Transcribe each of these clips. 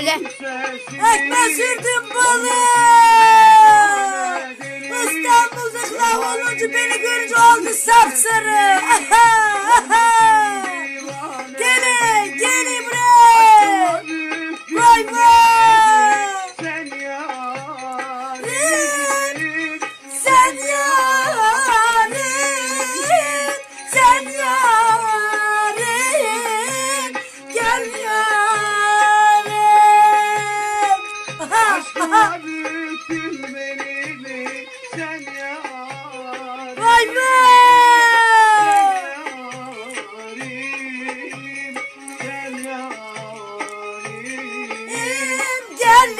Söyle. Ekmek sürdüm balık. İstanbul zıklav olunca beni görünce oldu sapsarı.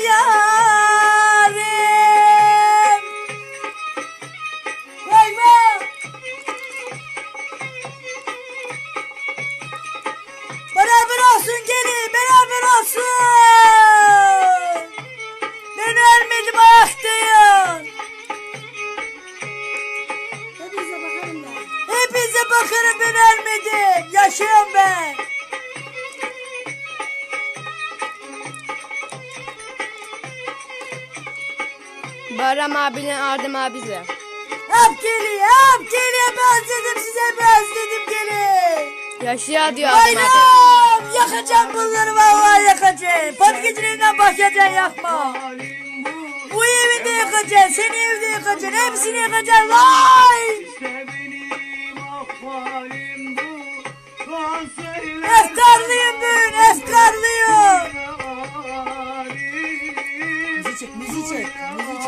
呀。Bayram abiyle Ardem abiyle. Hep geliyor, hep geliyor. Ben özledim size, ben özledim gelin. Yaşıyor diyor Ardem abi. Bayram! Yakacağım bunları vallahi yakacağım. Patikacılığından başlayacaksın yakma. Bu evi de yakacaksın, seni evi de yakacaksın. Hepsini yakacaksın. Vay! Efkarlıyım ben, efkarlıyım. Müziği çek, müziği çek, müziği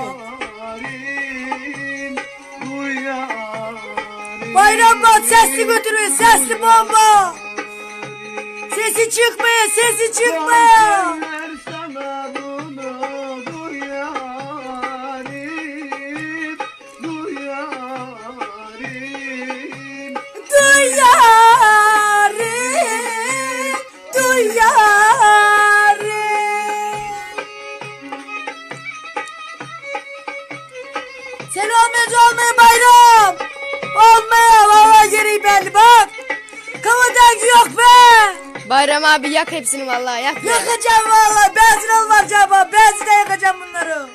Bayram bak sesli götürün, sesli bomba. Sesi çıkmıyor, sesi çıkmıyor. Duy yarim, Yok be. Bayram abi yak hepsini vallahi yak. Yakacağım vallahi. Benzin almayacağım ha. Benzinle yakacağım bunları.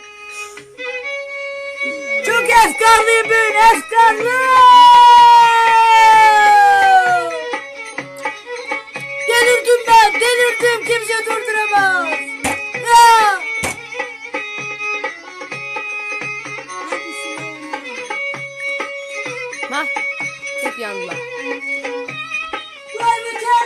Çok efkarlıyım bugün efkarlı. Delirdim ben delirdim kimse durduramaz. Ya. Hep yandılar. Join the